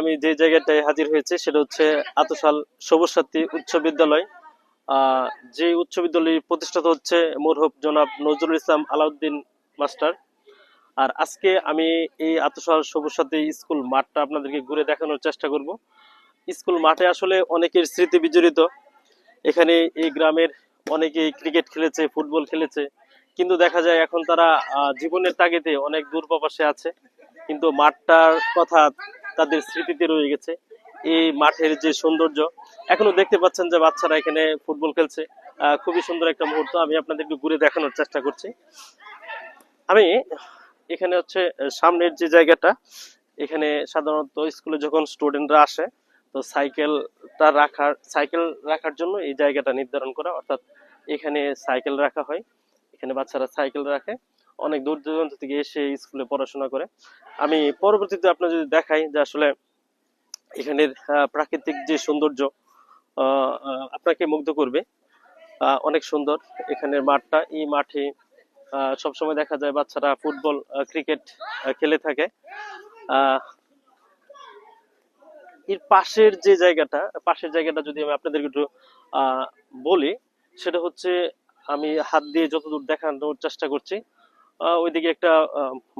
আমি যে জায়গাটায় হাজির হয়েছে সেটা হচ্ছে আতসাল সবুজ সাথী উচ্চ বিদ্যালয়। যে উচ্চ বিদ্যালয় প্রতিষ্ঠাতা হচ্ছে মোরহব জনাব নজরুল ইসলাম আলাউদ্দিন মাস্টার। আর আজকে আমি এই আতসাল সবুজ সাথী স্কুল মাঠটা আপনাদেরকে ঘুরে দেখানোর চেষ্টা করব। স্কুল মাঠে আসলে অনেকের স্মৃতি বিজড়িত। এখানে এই গ্রামের অনেকেই ক্রিকেট খেলেছে, ফুটবল খেলেছে। কিন্তু দেখা যায় এখন তারা জীবনের তাগিদে অনেক দূর প্রবাসে আছে। কিন্তু মাঠটার কথা তাদের স্মৃতিতে রয়ে গেছে। এই মাঠের যে সৌন্দর্য, এখনও দেখতে পাচ্ছেন যে বাচ্চারা এখানে ফুটবল খেলছে। খুবই সুন্দর একটা মুহূর্ত। আমি আপনাদেরকে ঘুরে দেখানোর চেষ্টা করছি। আমি এখানে হচ্ছে সামনের যে জায়গাটা, এখানে সাধারণত স্কুলে যখন স্টুডেন্টরা আসে, তো সাইকেলটা রাখার, সাইকেল রাখার জন্য এই জায়গাটা নির্ধারণ করা। অর্থাৎ এখানে সাইকেল রাখা হয়। এখানে বাচ্চারা সাইকেল রাখে। অনেক দূর দূরান্ত থেকে এসে স্কুলে পড়াশোনা করে। আমি পরবর্তীতে আপনার যদি দেখাই যে আসলে এখানের প্রাকৃতিক যে সৌন্দর্য আপনাকে মুগ্ধ করবে। অনেক সুন্দর। এখানের মাঠটা, এই মাঠে সবসময় দেখা যায় বাচ্চারা ফুটবল ক্রিকেট খেলে থাকে। এর পাশের যে জায়গাটা, পাশের জায়গাটা যদি আমি আপনাদেরকে একটু বলি, সেটা হচ্ছে আমি হাত দিয়ে যতদূর দেখানোর চেষ্টা করছি ওইদিকে একটা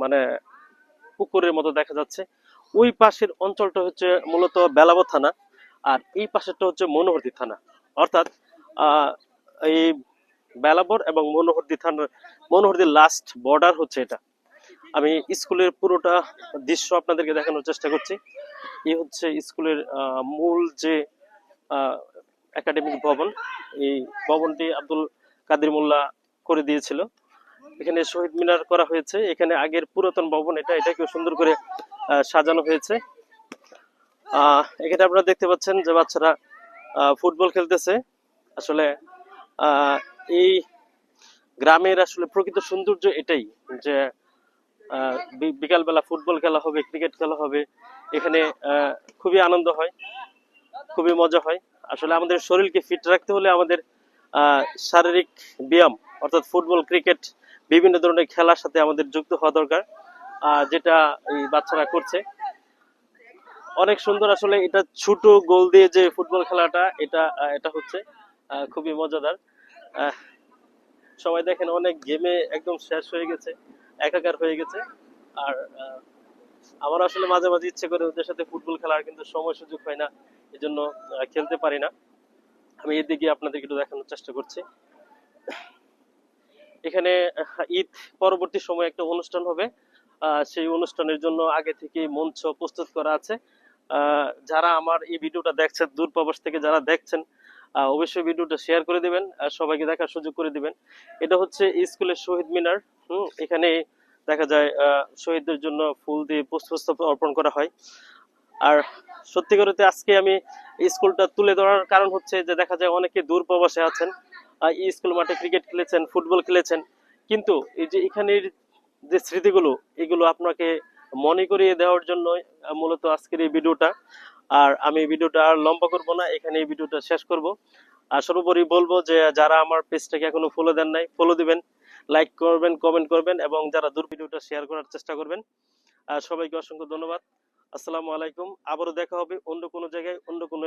মানে পুকুরের মতো দেখা যাচ্ছে। ওই পাশের অঞ্চলটা হচ্ছে মূলত বেলাবো থানা, আর এই পাশেরটা হচ্ছে মনোহরদি থানা। অর্থাৎ এই বেলাবর এবং মনোহরদি থানার মনোহরদির লাস্ট বর্ডার হচ্ছে এটা। আমি স্কুলের পুরোটা দৃশ্য আপনাদেরকে দেখানোর চেষ্টা করছি। এই হচ্ছে স্কুলের মূল যে একাডেমিক ভবন, এই ভবনটি আব্দুল কাদির মোল্লা করে দিয়েছিল। এখানে শহীদ মিনার করা হয়েছে। এখানে আগের পুরাতন ভবন এটা, এটাকেও সুন্দর করে সাজানো হয়েছে। এখানে আপনারা দেখতে পাচ্ছেন যে বাচ্চারা ফুটবল খেলতেছে। আসলে এই গ্রামের আসলে প্রকৃত সৌন্দর্য এটাই যে বিকালবেলা ফুটবল খেলা হবে, ক্রিকেট খেলা হবে। এখানে খুবই আনন্দ হয়, খুবই মজা হয়। আসলে আমাদের শরীরকে ফিট রাখতে হলে আমাদের শারীরিক ব্যায়াম, অর্থাৎ ফুটবল, ক্রিকেট বিভিন্ন ধরনের খেলার সাথে আমাদের যুক্ত হওয়া দরকার যেটা এই বাচ্চারা করছে। অনেক সুন্দর আসলে এটা ছোট গোল দিয়ে যে ফুটবল খেলাটা এটা এটা হচ্ছে খুবই মজাদার। সবাই দেখেন অনেক গেমে একদম শেষ হয়ে গেছে একাকার হয়ে গেছে। আর আমার আসলে মাঝে মাঝে ইচ্ছে করে ওদের সাথে ফুটবল খেলার কিন্তু সময় সুযোগ হয় না এজন্য আহ, খেলতে পারি না। আমি এদিকে আপনাদেরকে একটু দেখানোর চেষ্টা করছি। এখানে ঈদ পরবর্তী সময়ে একটা অনুষ্ঠান হবে। সেই অনুষ্ঠানের জন্য আগে থেকে মঞ্চ প্রস্তুত করা আছে। যারা আমার এই ভিডিওটা দেখছেন দূর প্রবাস থেকে যারা দেখছেন অবশ্যই ভিডিওটা শেয়ার করে দিবেন সবাইকে দেখার সুযোগ করে দিবেন। এটা হচ্ছে স্কুলের শহীদ মিনার। হুম, এখানে দেখা যায় শহীদদের জন্য ফুল দিয়ে পুষ্পস্তবক অর্পণ করা হয়। আর সত্যিকারতে আজকে আমি স্কুলটা তুলে ধরার কারণ হচ্ছে যে দেখা যায় অনেকে দূর প্রবাসে আছেন। স্কুল মাঠে ক্রিকেট খেলেছেন ফুটবল খেলেছেন। কিন্তু এই যে এখানের যে স্মৃতিগুলো, এগুলো আপনাকে মনে করিয়ে দেওয়ার জন্য মূলত আজকের এই ভিডিওটা। আর আমি ভিডিওটা আর লম্বা করব না, এখানে এই ভিডিওটা শেষ করব। আর সর্বোপরি বলব যে যারা আমার পেজটাকে এখনও ফলো দেন নাই ফলো দিবেন লাইক করবেন কমেন্ট করবেন, এবং যারা দূর ভিডিওটা শেয়ার করার চেষ্টা করবেন, আর সবাইকে অসংখ্য ধন্যবাদ। আসসালামু আলাইকুম, আবারও দেখা হবে অন্য কোনো জায়গায়, অন্য কোনো